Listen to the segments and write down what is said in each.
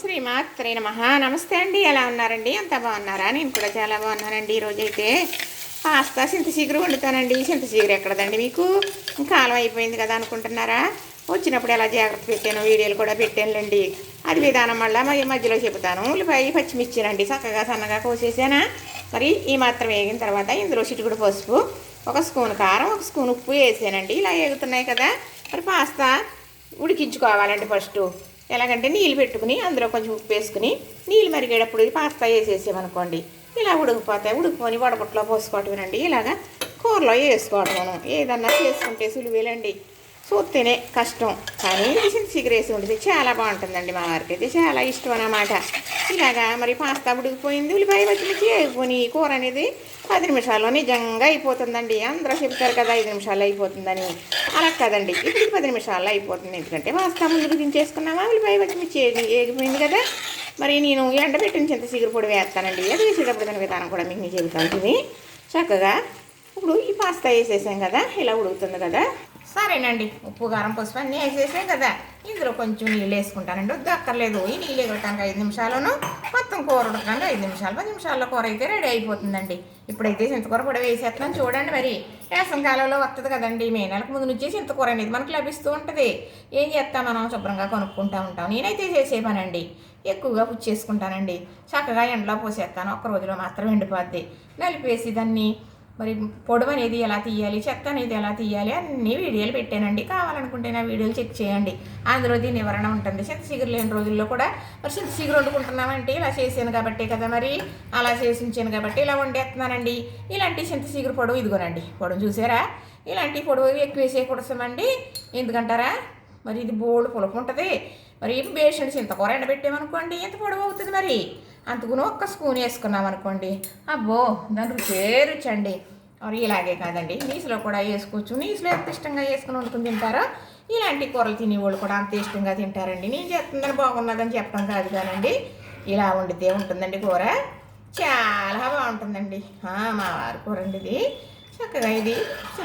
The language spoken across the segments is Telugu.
శ్రీ మాత్రే నమ. నమస్తే అండి. ఎలా ఉన్నారండి? అంత బాగున్నారా? నేను కూడా చాలా బాగున్నానండి. ఈరోజైతే పాస్తా చింత చిగురు వండుతానండి. చింత చిగురు ఎక్కడదండి మీకు? కాలం అయిపోయింది కదా అనుకుంటున్నారా? వచ్చినప్పుడు ఎలా జాగ్రత్త పెట్టాను వీడియోలు కూడా పెట్టానులేండి. అది విధానం మళ్ళీ మరి మధ్యలో చెబుతాను. ఉల్లిపాయ పచ్చిమిర్చినండి చక్కగా సన్నగా కోసేసానా? మరి ఈ మాత్రం వేగిన తర్వాత ఇందులో చిటికుడు పసుపు ఒక స్పూన్ కారం ఒక స్పూన్ ఉప్పు వేసానండి. ఇలా వేగుతున్నాయి కదా. మరి పాస్తా ఉడికించుకోవాలండి ఫస్ట్. ఎలాగంటే నీళ్ళు పెట్టుకుని అందులో కొంచెం ఉప్పు వేసుకుని నీళ్ళు మరిగేటప్పుడు పాస్తా వేసేసామనుకోండి. ఇలా ఉడికిపోతాయి ఉడికిపోని వడపట్లో పోసుకోవటమేనండి. ఇలాగా కూరలో వేసుకోవటం ఏదన్నా చేసుకుంటే సులువేలండి. చూస్తేనే కష్టం. కానీ చింత చిగురేసి ఉంటుంది చాలా బాగుంటుందండి మా వారికి అయితే చాలా ఇష్టం అన్నమాట. ఇలాగా మరి పాస్తా ఉడికిపోయింది ఉల్లిపాయ పచ్చిమిర్చి వేగిపోయి కూర అనేది పది నిమిషాల్లో నిజంగా అయిపోతుందండి. అందరూ చెప్తారు కదా ఐదు నిమిషాల్లో అయిపోతుందని. అలా కదండి. ఇప్పుడు పది నిమిషాల్లో అయిపోతుంది. ఎందుకంటే పాస్తా ముందుకు దించేసుకున్నామా ఉల్లిపాయ పచ్చిమిర్చి ఏగిపోయింది కదా. మరి నేను ఎండబెట్టిన చింత చిగురు పొడి వేస్తానండి. అది వేసేటప్పుడు దాని విధానం కూడా మీకు చెబుతాను. ఇది చక్కగా ఇప్పుడు ఈ పాస్తా వేసేసాం కదా ఇలా ఉడుకుతుంది కదా. సరేనండి. ఉప్పు కారం పసుపు అన్నీ వేసేసాయి కదా. ఇందులో కొంచెం నీళ్ళు వేసుకుంటానండి. వద్దు అక్కర్లేదు. ఈ నీళ్ళు ఎగరటానికి ఐదు నిమిషాలను. మొత్తం కూర ఉడకడానికి ఐదు నిమిషాలు. పది నిమిషాల్లో కూర అయితే రెడీ అయిపోతుందండి. ఇప్పుడైతే చింతకూర కూడా వేసేస్తున్నాం చూడండి మరి. వేసం కాలంలో వస్తుంది కదండి. మే నెలకు ముందు నుంచే చింతకూర అనేది మనకు లభిస్తూ ఉంటుంది. ఏం చేస్తాం మనం? శుభ్రంగా కొనుక్కుంటా ఉంటాం. నేనైతే చేసే పనండి. ఎక్కువగా పుచ్చేసుకుంటానండి. చక్కగా ఎండలో పోసేస్తాను. ఒక్క రోజులో మాత్రం ఎండిపోద్ది. నలిపేసి దాన్ని మరి పొడవు అనేది ఎలా తీయాలి చెత్త అనేది ఎలా తీయాలి అన్ని వీడియోలు పెట్టానండి. కావాలనుకుంటే నా వీడియోలు చెక్ చేయండి. అందులో దీని వివరణ ఉంటుంది. చింత చిగురు లేని రోజుల్లో కూడా మరి చింత చిగురు వండుకుంటున్నామంటే ఇలా చేసాను కాబట్టి కదా మరి. అలా చేసి ఉంచాను కాబట్టి ఇలా వండేస్తున్నానండి. ఇలాంటి చింత చిగురు పొడవు ఇదిగోనండి. పొడవు చూసారా? ఇలాంటి పొడవు ఎక్కువ వేసేయకూడదండి. ఎందుకంటారా? మరి ఇది బోల్డ్ పులుపు ఉంటుంది. మరి బేషన్ చింతకూర ఎండబెట్టామనుకోండి ఎంత పొడవు అవుతుంది మరి? అందుకుని ఒక్క స్పూన్ వేసుకున్నాం అనుకోండి. అబ్బో దాని రుచే రుచి అండి? ఇలాగే కాదండి. నీసులో కూడా వేసుకోవచ్చు. నీసులో ఎంత ఇష్టంగా వేసుకుని వండుకుని తింటారో ఇలాంటి కూరలు తినేవాళ్ళు కూడా అంత ఇష్టంగా తింటారండి. నేను చేస్తుందని బాగున్నదని చెప్పడం కాదు కానండి. ఇలా వండితే ఉంటుందండి కూర. చాలా బాగుంటుందండి. మా వారి కూర అండి ఇది. చక్కగా ఇది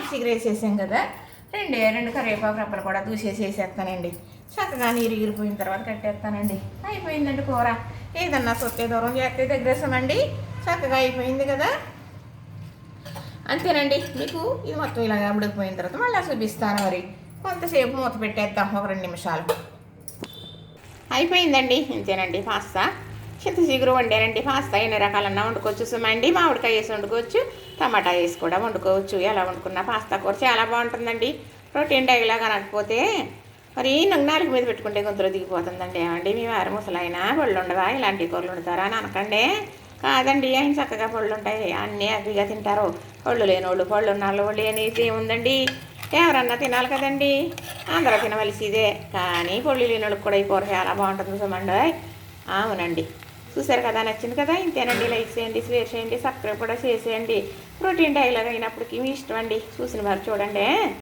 చిగ్గురు వేసేసాం కదా. రెండే రెండు కరివేపాకు రప్పలు కూడా దూసేసి వేసేస్తానండి. చక్కగా నీరు ఇరిగిపోయిన తర్వాత కట్టేస్తానండి. అయిపోయిందండి కూర. ఏదన్నా సొత్తే దూరం చేస్తే దగ్గరేసామండి. చక్కగా అయిపోయింది కదా. అంతేనండి. మీకు ఇది మొత్తం ఇలాగా ఉడికిపోయిన తర్వాత మళ్ళీ చూపిస్తాను మరి. కొంతసేపు మూత పెట్టేద్దాం ఒక రెండు నిమిషాలు. అయిపోయిందండి. ఇంతేనండి. పాస్తా. చింత చిగురు వండానండి. పాస్తా ఎన్ని రకాలన్నా వండుకోవచ్చు. సుమండి మామిడికాయ వేసి వండుకోవచ్చు. టమాటా వేసి కూడా వండుకోవచ్చు. ఎలా వండుకున్నా పాస్తా కూర చాలా బాగుంటుందండి. ప్రోటీన్ డైలాగా అనకపోతే మరి నాకు నాలుగు మీద పెట్టుకుంటే గొంతులో దిగిపోతుందండి. ఏమండి? మీ వారు ముసలైనా పళ్ళు ఉండవా ఇలాంటి కూరలు వండుతారా అని అనకండి. కాదండి ఆయన చక్కగా పళ్ళు ఉంటాయి. అన్నీ హ్యాపీగా తింటారు. పళ్ళు లేనోళ్ళు పళ్ళు ఉన్నాళ్ళు లేనిది ఏముందండి ఎవరన్నా తినాలి కదండి. అందరూ తినవలసిదే. కానీ పొళ్ళు లేనోళ్ళకి కూడా ఈ కూర చాలా బాగుంటుంది చూమండి అవునండి. చూసారు కదా నచ్చింది కదా? ఇంతేనండి. లైక్ చేయండి షేర్ చేయండి సబ్స్క్రైబ్ కూడా చేసేయండి. ప్రోటీన్ డైలాగ్ అయినప్పటికీ మీ ఇష్టం అండి. చూసిన వారు చూడండి.